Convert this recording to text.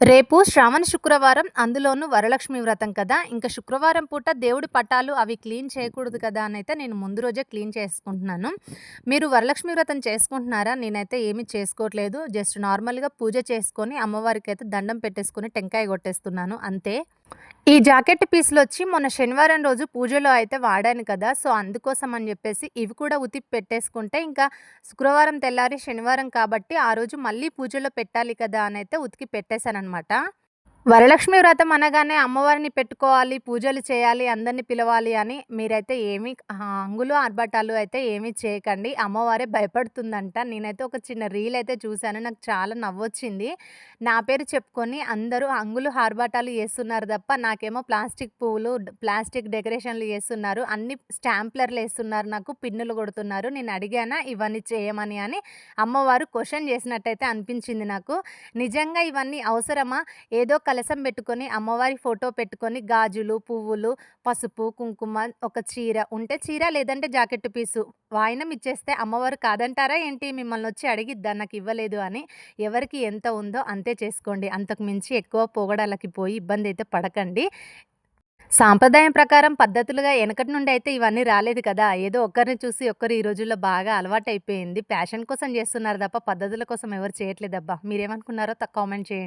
రేపు శ్రావణ శుక్రవారం అందులోనూ వరలక్ష్మి వ్రతం కదా. ఇంకా శుక్రవారం పూట దేవుడి పటాలు అవి క్లీన్ చేయకూడదు కదా అని అయితే నేను ముందు రోజే క్లీన్ చేసుకుంటున్నాను. మీరు వరలక్ష్మి వ్రతం చేసుకుంటున్నారా? నేనైతే ఏమీ చేసుకోవట్లేదు. జస్ట్ నార్మల్గా పూజ చేసుకొని అమ్మవారికి అయితే దండం పెట్టేసుకొని టెంకాయ కొట్టేస్తున్నాను. అంతే. ఈ జాకెట్ పీస్లు వచ్చి మొన్న శనివారం రోజు పూజలో అయితే వాడాను కదా సో అందుకోసం అని చెప్పేసి ఇవి కూడా ఉతిపి పెట్టేసుకుంటే ఇంకా శుక్రవారం తెల్లారి శనివారం కాబట్టి ఆ రోజు మళ్ళీ పూజలో పెట్టాలి కదా అని అయితే ఉతికి పెట్టేశాను అనమాట వరలక్ష్మి వ్రతం అనగానే అమ్మవారిని పెట్టుకోవాలి పూజలు చేయాలి అందరిని పిలవాలి అని మీరైతే ఏమీ అంగులు ఆర్భటాలు అయితే ఏమీ చేయకండి. అమ్మవారే భయపడుతుందంట. నేనైతే ఒక చిన్న రీల్ అయితే చూశాను. నాకు చాలా నవ్వొచ్చింది. నా పేరు చెప్పుకొని అందరూ అంగులు ఆర్భాటాలు వేస్తున్నారు తప్ప నాకేమో ప్లాస్టిక్ పువ్వులు ప్లాస్టిక్ డెకరేషన్లు వేస్తున్నారు అన్ని స్టాంప్లర్లు వేస్తున్నారు. నాకు పిన్నులు కొడుతున్నారు. నేను అడిగానా ఇవన్నీ చేయమని అని అమ్మవారు క్వశ్చన్ చేసినట్టయితే అనిపించింది నాకు. నిజంగా ఇవన్నీ అవసరమా? ఏదో కలసం పెట్టుకొని అమ్మవారి ఫోటో పెట్టుకొని గాజులు పువ్వులు పసుపు కుంకుమ ఒక చీర. ఉంటే చీర లేదంటే జాకెట్ పీసు. వాయినం ఇచ్చేస్తే అమ్మవారు కాదంటారా ఏంటి? మిమ్మల్ని వచ్చి అడిగిద్దా? నాకు ఇవ్వలేదు అని. ఎవరికి ఎంత ఉందో అంతే చేసుకోండి. అంతకు మించి ఎక్కువ పోగడాలకి పోయి ఇబ్బంది అయితే పడకండి. సాంప్రదాయం ప్రకారం పద్ధతులుగా వెనకటి నుండి అయితే ఇవన్నీ రాలేదు కదా. ఏదో ఒక్కరిని చూసి ఒక్కరు ఈ రోజుల్లో బాగా అలవాటు అయిపోయింది ప్యాషన్ కోసం చేస్తున్నారు తప్ప పద్ధతుల కోసం ఎవరు చేయట్లేదబ్బా. మీరేమనుకున్నారో కామెంట్ చేయండి.